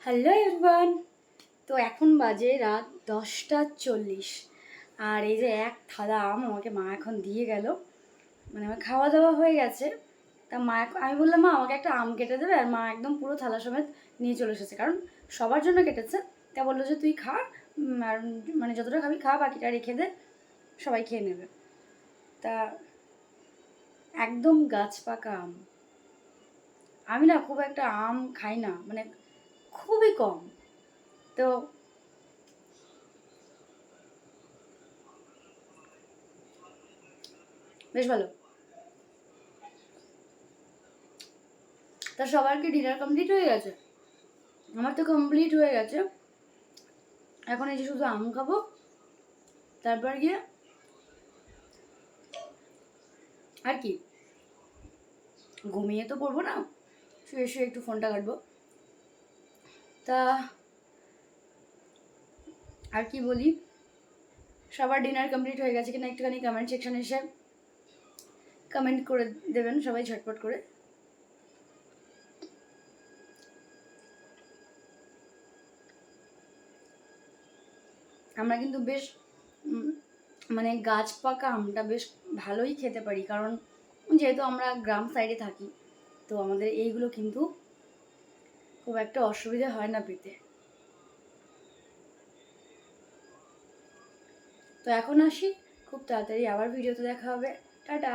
Hello everyone. তো এখন বাজে রাত দশটা চল্লিশ। আর এই যে এক থালা আম আমাকে মা এখন দিয়ে গেল। মানে আমার খাওয়া দাওয়া হয়ে গেছে। তা মা আমি বললাম, মা, আমাকে একটা আম কেটে দেবে? আর মা একদম পুরো থালা সমেত নিয়ে চলে এসেছে। কারণ সবার জন্য কেটেছে। তা বলল যে, তুই খা আর মানে যতটা খাবি খা, বাকিটা রেখে দে, সবাই খেয়ে নেবে। তা একদম গাছ পাকা আম। আমি না খুব একটা আম খাই না। মানে খুবই কম। তো বেশ ভালো। তা সবার কি ডিনার কমপ্লিট হয়ে গেছে? আমার তো কমপ্লিট হয়ে গেছে। এখন এই যে শুধু আম খাব, তারপর গিয়ে আর কি? ঘুমিয়ে তো পড়ব না, শুয়ে শুয়ে একটু ফোনটা কাটবো। তা আর কি বলি? সবার ডিনার কমপ্লিট হয়ে গেছে কিনা একটুখানি কমেন্ট সেকশনে এসে কমেন্ট করে দেবেন সবাই ঝটপট করে। আমরা কিন্তু বেশ মানে গাছ পাকা আমটা বেশ ভালোই খেতে পারি, কারণ যেহেতু আমরা গ্রাম সাইডে থাকি, তো আমাদের এইগুলো কিন্তু খুব একটা অসুবিধা হয় না পেতে। তো এখন আসি, খুব তাড়াতাড়ি আবার ভিডিওতে দেখা হবে। টাটা!